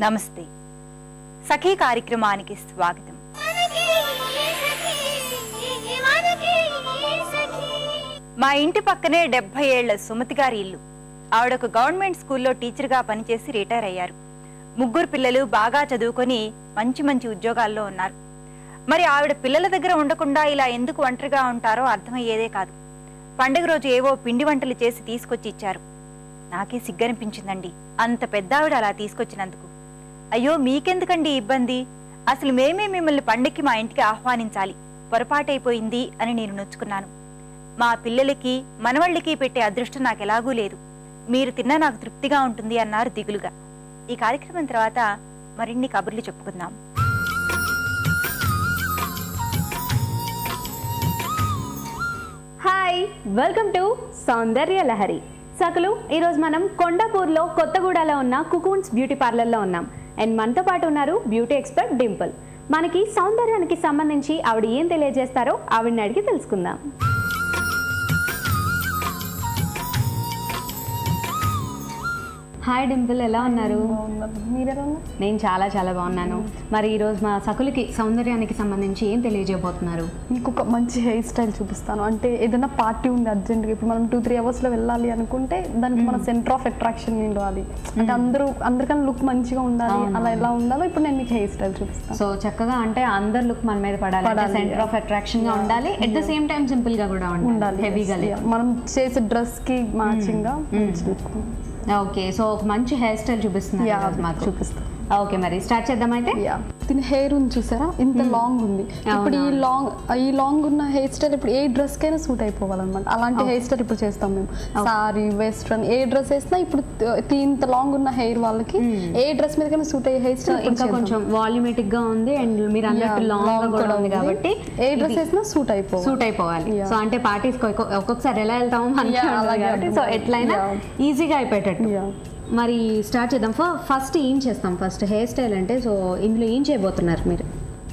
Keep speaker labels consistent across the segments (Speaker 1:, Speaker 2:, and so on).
Speaker 1: నమస్తే. సఖీ కార్యక్రమానికి స్వాగతం. మా ఇంటి పక్కనే డెబ్బై ఏళ్ళ సుమతి గారి ఇల్లు. ఆవిడ ఒక గవర్నమెంట్ స్కూల్లో టీచర్గా పనిచేసి రిటైర్ అయ్యారు. ముగ్గురు పిల్లలు బాగా చదువుకొని మంచి మంచి ఉద్యోగాల్లో ఉన్నారు. మరి ఆవిడ పిల్లల దగ్గర ఉండకుండా ఇలా ఎందుకు ఒంటరిగా ఉంటారో అర్థమయ్యేదే కాదు. పండుగ రోజు ఏవో పిండి వంటలు చేసి తీసుకొచ్చి ఇచ్చారు. నాకే సిగ్గనిపించిందండి. అంత పెద్ద ఆవిడ అలా తీసుకొచ్చినందుకు. అయ్యో మీకెందుకండి ఇబ్బంది? అసలు మేమే మిమ్మల్ని పండక్కి మా ఇంటికి ఆహ్వానించాలి. పొరపాటైపోయింది అని నేను నొచ్చుకున్నాను. మా పిల్లలకి మనవళ్ళకి పెట్టే అదృష్టం నాకు ఎలాగూ లేదు. మీరు తిన్నా నాకు తృప్తిగా ఉంటుంది అన్నారు దిగులుగా. ఈ కార్యక్రమం తర్వాత మరిన్ని కబుర్లు చెప్పుకుందాం.
Speaker 2: Hi welcome to Soundarya Lahari. సకలు ఈరోజు మనం కొండాపూర్లో కొత్తగూడలో ఉన్న కుకూన్స్ బ్యూటీ పార్లర్లో ఉన్నాం. అండ్ మనతో పాటు ఉన్నారు బ్యూటీ ఎక్స్పర్ట్ డింపుల్. మనకి సౌందర్యానికి సంబంధించి ఆవిడ ఏం తెలియజేస్తారో ఆవిడని అడిగి తెలుసుకుందాం. హాయ్ డింపుల్ ఎలా ఉన్నారు? నేను చాలా చాలా బాగున్నాను. మరి ఈరోజు మా సకులకి సౌందర్యానికి సంబంధించి ఏం తెలియజేయబోతున్నారు?
Speaker 3: మీకు ఒక మంచి హెయిర్ స్టైల్ చూపిస్తాను. అంటే ఏదైనా పార్టీ ఉంది అర్జెంట్గా. ఇప్పుడు మనం టూ త్రీ అవర్స్లో వెళ్ళాలి అనుకుంటే దానికి మన సెంటర్ ఆఫ్ అట్రాక్షన్ ఉండాలి అంటే అందరూ అందరికన్నా లుక్ మంచిగా ఉండాలి. అలా ఎలా ఉండాలో ఇప్పుడు నేను మీకు హెయిర్ స్టైల్ చూపిస్తాను.
Speaker 2: సో చక్కగా అంటే అందరు లుక్ మన మీద పడాలి. సెంటర్ ఆఫ్ అట్రాక్షన్గా ఉండాలి. ఎట్ ద సేమ్ టైం సింపుల్గా కూడా ఉండాలి. హెవీగా.
Speaker 3: మనం చేసే డ్రెస్కి మ్యాచింగ్గా మంచి look.
Speaker 2: ఓకే సో ఒక మంచి హెయిర్ స్టైల్ చూపిస్తున్నారు మాకు.
Speaker 3: చూపిస్తాను
Speaker 2: ఓకే మరి స్టార్ట్ చేద్దాం అయితే
Speaker 3: యా దీని హెయిర్ ఉంది చూసారా? ఇంత లాంగ్ ఉంది. ఇప్పుడు ఈ లాంగ్ ఈ లాంగ్ ఉన్న హెయిర్ స్టైల్ ఇప్పుడు ఏ డ్రెస్ కైనా సూట్ అయిపోవాలన్నమాట. అలాంటి హెయిర్ స్టైల్ ఇప్పుడు చేస్తాం మేము. సారీ వెస్ట్రన్ ఏ డ్రెస్ వేసినా ఇప్పుడు ఇంత లాంగ్ ఉన్న హెయిర్ వాళ్ళకి ఏ డ్రెస్ మీదకైనా సూట్ అయ్యే హెయిర్ స్టైల్
Speaker 2: ఇంకా కొంచెం వాల్యూమేటిక్గా ఉంది అండ్ మీరు అన్నట్టు లాంగ్ కూడా ఉంది కాబట్టి
Speaker 3: ఏ డ్రెస్ వేసినా సూట్ అయిపోవాలి.
Speaker 2: సూట్ అయిపోవాలి. సో అంటే పార్టీస్ ఒక్కొక్కసారి ఎలా వెళ్తామో మనకే
Speaker 3: అలాగే
Speaker 2: సో. ఎట్లయినా. ఈజీగా అయిపోయేటట్టు. మరి స్టార్ట్ చేద్దాం. ఫస్ట్ ఏం చేస్తాం? ఫస్ట్ హెయిర్ స్టైల్ అంటే సో ఇందులో ఏం చేయబోతున్నారు మీరు?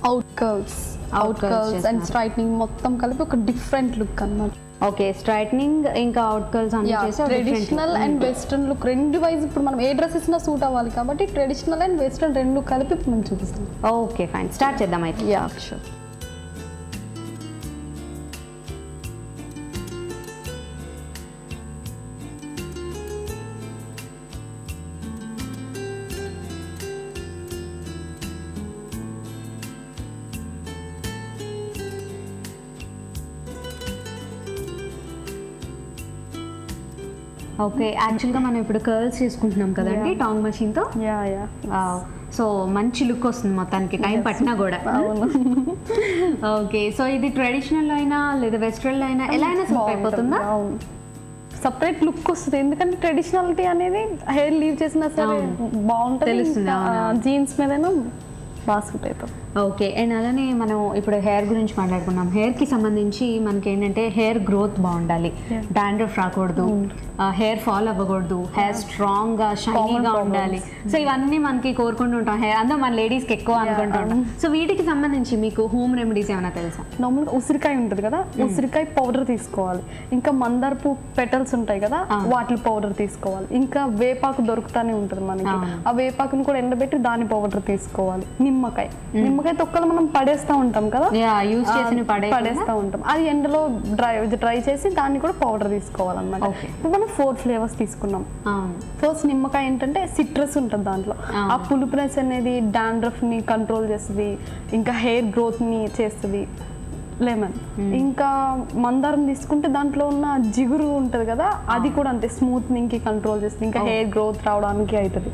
Speaker 3: Out curls out curls and. Straightening మొత్తం కలిపి ఒక డిఫరెంట్ లుక్ అన్నమాట.
Speaker 2: ఓకే స్ట్రైట్నింగ్ ఇంకా అవుట్ కర్ల్స్ అన్ని చేసి
Speaker 3: ట్రెడిషనల్ అండ్ వెస్ట్రన్ లుక్ రెండు వైజ్ ఇప్పుడు మనం ఏ డ్రెస్ ఇచ్చినా సూట్ అవ్వాలి కాబట్టి ట్రెడిషనల్ అండ్ వెస్ట్రన్ రెండు కలిపి ఇప్పుడు మనం చూపిస్తాం.
Speaker 2: ఓకే ఫైన్ స్టార్ట్ చేద్దాం అయితే.
Speaker 3: యా షూర్
Speaker 2: ఓకే యాక్చువల్గా మనం ఇప్పుడు కర్ల్స్ చేసుకుంటున్నాం కదండి టాంగ్ మషిన్తో?
Speaker 3: యా యా
Speaker 2: సో మంచి లుక్ వస్తుంది మొత్తానికి టైం పట్టినా కూడా. ఓకే సో ఇది ట్రెడిషనల్ అయినా లేదా వెస్ట్రన్ అయినా ఎలా అయినా సూట్ అయిపోతుందా?
Speaker 3: సపరేట్ లుక్ వస్తుంది. ఎందుకంటే ట్రెడిషనాలిటీ అనేది హెయిర్ లీవ్ చేసినా సరే బాగుంటుంది.
Speaker 2: తెలుస్తుంది.
Speaker 3: జీన్స్ మీదైనా బాగా సూట్ అవుతాం
Speaker 2: ఓకే అండ్ అలానే మనం ఇప్పుడు హెయిర్ గురించి మాట్లాడుకున్నాం హెయిర్కి సంబంధించి మనకి ఏంటంటే హెయిర్ గ్రోత్ బాగుండాలి. డాండ్రఫ్ రాకూడదు. హెయిర్ ఫాల్ అవ్వకూడదు. హెయిర్ స్ట్రాంగ్గా షైనీగా ఉండాలి. సో ఇవన్నీ మనకి కోరుకుంటూ ఉంటాం. హెయిర్ అందరూ మన లేడీస్కి ఎక్కువ అనుకుంటూ ఉంటాం. సో వీటికి సంబంధించి మీకు హోమ్ రెమెడీస్ ఏమైనా తెలుసా?
Speaker 3: నార్మల్గా ఉసిరికాయ ఉంటుంది కదా ఉసిరికాయ పౌడర్ తీసుకోవాలి. ఇంకా మందారపు పెటల్స్ ఉంటాయి కదా వాటి పౌడర్ తీసుకోవాలి. ఇంకా వేపాకు దొరుకుతానే ఉంటుంది మనకి. ఆ వేపాకుని కూడా ఎండబెట్టి దాని పౌడర్ తీసుకోవాలి. నిమ్మకాయ. నిమ్మకాయ తొక్కలు మనం పడేస్తా ఉంటాం కదా?
Speaker 2: యూజ్ పడే
Speaker 3: పడేస్తా ఉంటాం. అది ఎండలో డ్రై డ్రై చేసి దాన్ని కూడా పౌడర్ తీసుకోవాలన్నమాట. ఇప్పుడు మనం ఫోర్ ఫ్లేవర్స్ తీసుకున్నాం. ఫస్ట్ నిమ్మకాయ ఏంటంటే సిట్రస్ ఉంటుంది దాంట్లో.
Speaker 2: ఆ.
Speaker 3: పులుపునెస్ అనేది డాండ్రఫ్ని కంట్రోల్ చేస్తుంది ఇంకా హెయిర్ గ్రోత్ని చేస్తుంది. లెమన్. ఇంకా మందారం తీసుకుంటే దాంట్లో ఉన్న జిగురు ఉంటుంది కదా అది కూడా అంతే స్మూత్నింగ్కి కంట్రోల్ చేస్తుంది. ఇంకా హెయిర్ గ్రోత్ రావడానికి అవుతుంది.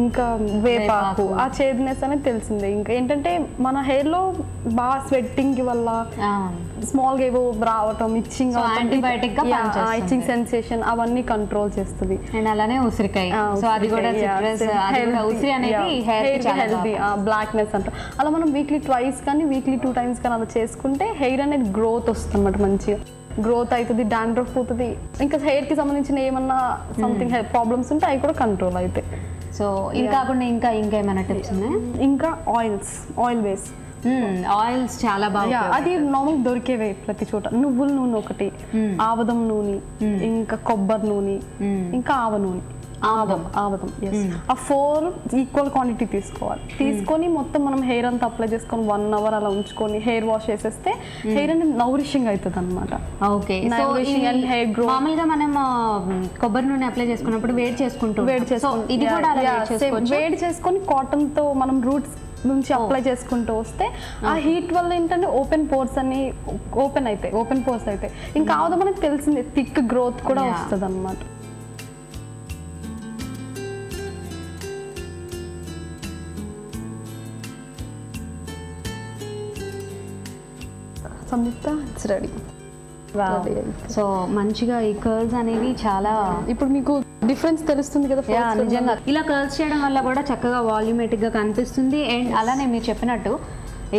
Speaker 3: ఇంకా వేపాకు. ఆ చేదునెస్ అనేది తెలిసిందే. ఇంకా ఏంటంటే మన hair లో బాగా స్వెట్టింగ్ వల్ల స్మాల్గా ఏవో రావటం ఇచ్చింగ్. ఇచ్చింగ్ సెన్సేషన్ అవన్నీ కంట్రోల్ చేస్తుంది.
Speaker 2: అండ్ అలానే ఉసిరికాయ. సో అది కూడా ఉసిరి అనేది హెయిర్
Speaker 3: హెల్దీ. బ్లాక్నెస్ అంట. అలా మనం వీక్లీ ట్వైస్ కానీ వీక్లీ టూ టైమ్స్ కానీ అలా చేసుకుంటే హెయిర్ అనేది గ్రోత్ వస్తుంది అన్నమాట మంచిగా. గ్రోత్ అవుతుంది డాండ్రఫ్ పోతుంది. ఇంకా హెయిర్కి సంబంధించిన ఏమన్నా సంథింగ్ ప్రాబ్లమ్స్ ఉంటే అవి కూడా కంట్రోల్ అవుతాయి
Speaker 2: సో ఇంకా కాకుండా ఇంకా ఇంకా ఏమైనా టిప్స్ ఉన్నాయా?
Speaker 3: ఇంకా ఆయిల్స్ ఆయిల్ బేస్
Speaker 2: ఆయిల్స్ చాలా బాగా
Speaker 3: అది నార్మల్ దొరికేవే ప్రతి చోట. నువ్వుల నూనె ఒకటి ఆవదం నూనె ఇంకా కొబ్బరి నూనె ఇంకా ఆవ నూనె. ఆవదం ఆవదం yes. ఆ ఫోర్ ఈక్వల్ క్వాంటిటీ తీసుకోవాలి. తీసుకొని మొత్తం మనం హెయిర్ అంతా అప్లై చేసుకొని వన్ అవర్ అలా ఉంచుకొని హెయిర్ వాష్ చేసేస్తే హెయిర్ అనేది నౌరిషింగ్ అవుతుంది అనమాట
Speaker 2: ఓకే
Speaker 3: growth.
Speaker 2: మామూలుగా మనం కొబ్బరి నూనె అప్లై చేసుకున్నప్పుడు వేడి చేసుకుంటూ
Speaker 3: వేడి చేసుకొని
Speaker 2: ఇది కూడా వేడి
Speaker 3: చేసుకొని కాటన్తో మనం రూట్స్ నుంచి అప్లై చేసుకుంటూ వస్తే ఆ హీట్ వల్ల ఏంటంటే ఓపెన్ పోర్స్ అని ఓపెన్ అవుతాయి ఓపెన్ పోర్స్ అవుతాయి. ఇంకా ఆవద మనకు తెలిసిందే థిక్ గ్రోత్ కూడా. వస్తుంది అనమాట సంయుక్త ఇట్స్ రెడీ.
Speaker 2: సో మంచిగా ఈ కర్ల్స్ అనేవి చాలా
Speaker 3: ఇప్పుడు మీకు డిఫరెన్స్ తెలుస్తుంది కదా
Speaker 2: నిజంగా. ఇలా కర్ల్స్ చేయడం వల్ల కూడా చక్కగా వాల్యూమేటిక్గా కనిపిస్తుంది. అండ్ అలానే మీరు చెప్పినట్టు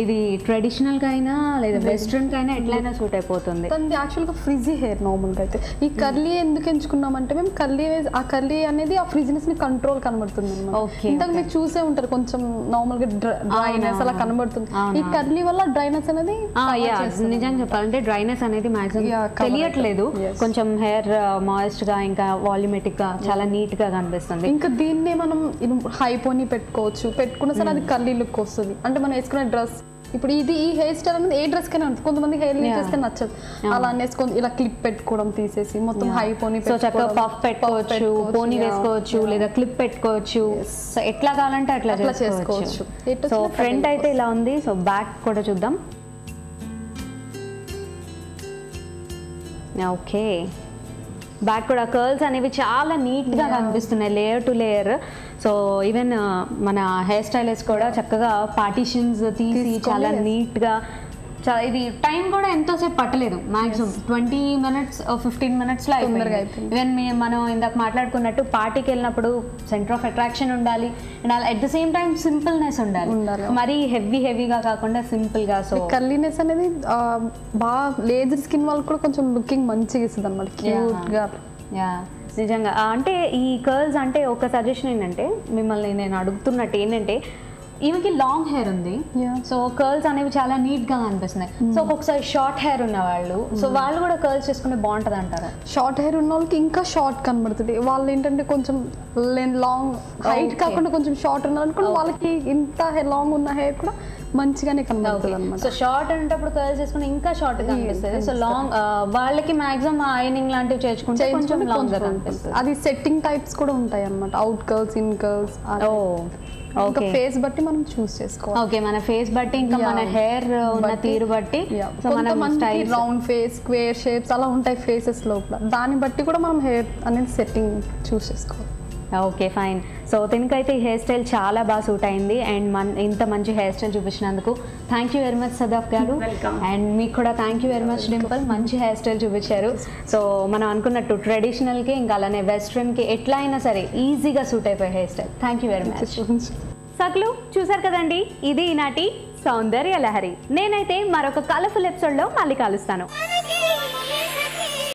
Speaker 2: ఇది ట్రెడిషనల్గా అయినా లేదా వెస్ట్రన్కి అయినా ఎట్లయినా సూట్ అయిపోతుంది.
Speaker 3: తనది యాక్చువల్గా ఫ్రిజీ హెయిర్ నార్మల్గా అయితే. ఈ కర్లీ ఎందుకు ఎంచుకున్నామంటే మేము కర్లీ ఆ కర్లీ అనేది ఆ ఫ్రిజినెస్ని కంట్రోల్ కనబడుతుంది ఇంతకు. మీరు చూసే ఉంటారు కొంచెం నార్మల్గా డ్రైనెస్ అలా కనబడుతుంది. ఈ. కర్లీ వల్ల డ్రైనెస్ అనేది.
Speaker 2: నిజంగా చెప్పాలంటే డ్రైనెస్ అనేది మాక్సిమం తెలియట్లేదు. కొంచెం హెయిర్ మాయిస్ట్గా ఇంకా వాల్యూమేటిక్గా చాలా నీట్గా కనిపిస్తుంది.
Speaker 3: ఇంకా దీన్నే మనం హై పోనీ పెట్టుకోవచ్చు. పెట్టుకున్న సరే అది కర్లీ లుక్ వస్తుంది. అంటే మనం వేసుకునే డ్రెస్ ఇప్పుడు ఇది ఈ హెయిర్ స్టైల్ అనేది ఏ డ్రెస్ కైనా కొంతమంది హెయిర్. చేస్తే నచ్చదు. అలా అనేసి ఇలా క్లిప్ పెట్టుకోవడం తీసేసి మొత్తం హై పోనీ
Speaker 2: సో చక్కగా పఫ్ పెట్టుకోవచ్చు పోనీ వేసుకోవచ్చు లేదా క్లిప్ పెట్టుకోవచ్చు. సో ఎట్లా కావాలంటే అట్లా
Speaker 3: అట్లా
Speaker 2: చేసుకోవచ్చు. సో ఫ్రంట్ అయితే ఇలా ఉంది. సో బ్యాక్ కూడా చూద్దాం. ఓకే బ్యాక్ కూడా కర్ల్స్ అనేవి చాలా నీట్గా కనిపిస్తున్నాయి layer to layer so even మన హెయిర్ స్టైలిస్ట్ కూడా చక్కగా పార్టీషన్స్ తీసి చాలా
Speaker 3: yes.
Speaker 2: నీట్గా చాలా ఇది టైం కూడా ఎంతోసేపు పట్టలేదు. మాక్సిమం ట్వంటీ మినిట్స్ ఫిఫ్టీన్
Speaker 3: మినిట్స్లో
Speaker 2: అయిపోయింది. ఈవెన్ మనం ఇందాక మాట్లాడుకున్నట్టు పార్టీకి వెళ్ళినప్పుడు సెంటర్ ఆఫ్ అట్రాక్షన్ ఉండాలి. And at the same time simpleness ఉండాలి. మరీ హెవీ హెవీగా కాకుండా సింపుల్గా సో
Speaker 3: కర్లీనెస్ అనేది బాగా లేజర్ స్కిన్ వాళ్ళకి కూడా కొంచెం లుకింగ్ మంచిగా ఇస్తుంది అనమాట క్యూట్గా.
Speaker 2: యా నిజంగా. అంటే ఈ కర్ల్స్ అంటే ఒక సజెషన్ ఏంటంటే మిమ్మల్ని నేను అడుగుతున్నట్టు ఏంటంటే ఈమెకి లాంగ్ హెయిర్ ఉంది. సో కర్ల్స్ అనేవి చాలా నీట్గా కనిపిస్తున్నాయి సో ఒక్కొక్కసారి షార్ట్ హెయిర్ ఉన్న వాళ్ళు సో వాళ్ళు కూడా కర్ల్స్ చేసుకుంటే బాగుంటది అంటారా?
Speaker 3: షార్ట్ హెయిర్ ఉన్న వాళ్ళకి ఇంకా షార్ట్ కనబడుతుంది. వాళ్ళు ఏంటంటే కొంచెం లాంగ్ హైట్. కాకుండా కొంచెం షార్ట్ ఉన్నారు అనుకోండి వాళ్ళకి ఇంత లాంగ్ ఉన్న హెయిర్ కూడా మంచిగానే కనబడుతుంది అనమాట
Speaker 2: సో షార్ట్ అనేటప్పుడు కర్ల్స్ చేసుకుంటే ఇంకా షార్ట్ కనిపిస్తుంది. సో లాంగ్ వాళ్ళకి మాక్సిమం ఐనింగ్ లాంటివి చేర్చుకుంటే కొంచెం లాంగ్ కనిపిస్తుంది.
Speaker 3: అది సెట్టింగ్ టైప్స్ కూడా ఉంటాయి అనమాట అవుట్ కర్ల్స్ ఇన్ కర్ల్స్
Speaker 2: ఓ
Speaker 3: ఇంకా ఫేస్ బట్టి మనం చూస్ చేసుకోవాలి.
Speaker 2: ఓకే మన ఫేస్ బట్టి ఇంకా మన. హెయిర్ ఉన్న తీరు బట్టి
Speaker 3: రౌండ్ ఫేస్ స్క్వేర్ షేప్స్ అలా ఉంటాయి ఫేసెస్ లోపల. దాన్ని బట్టి కూడా మనం హెయిర్ అనేది సెట్టింగ్ చూస్ చేసుకోవాలి.
Speaker 2: ఓకే ఫైన్ సో దీనికైతే ఈ హెయిర్ స్టైల్ చాలా బాగా సూట్ అయింది అండ్ మన ఇంత మంచి hair style చూపించినందుకు thank you very much Sadaf గారు. అండ్ మీకు కూడా thank you very much Dimple మంచి హెయిర్ స్టైల్ చూపించారు. సో మనం అనుకున్నట్టు ట్రెడిషనల్కి ఇంకా అలానే వెస్ట్రన్కి ఎట్లా అయినా సరే ఈజీగా సూట్ అయిపోయే hair style thank you very much సకులు చూసారు కదండి? ఇది ఈనాటి సౌందర్య లహరి. నేనైతే మరొక కలర్ఫుల్ ఎపిసోడ్లో మళ్ళీ కలుస్తాను.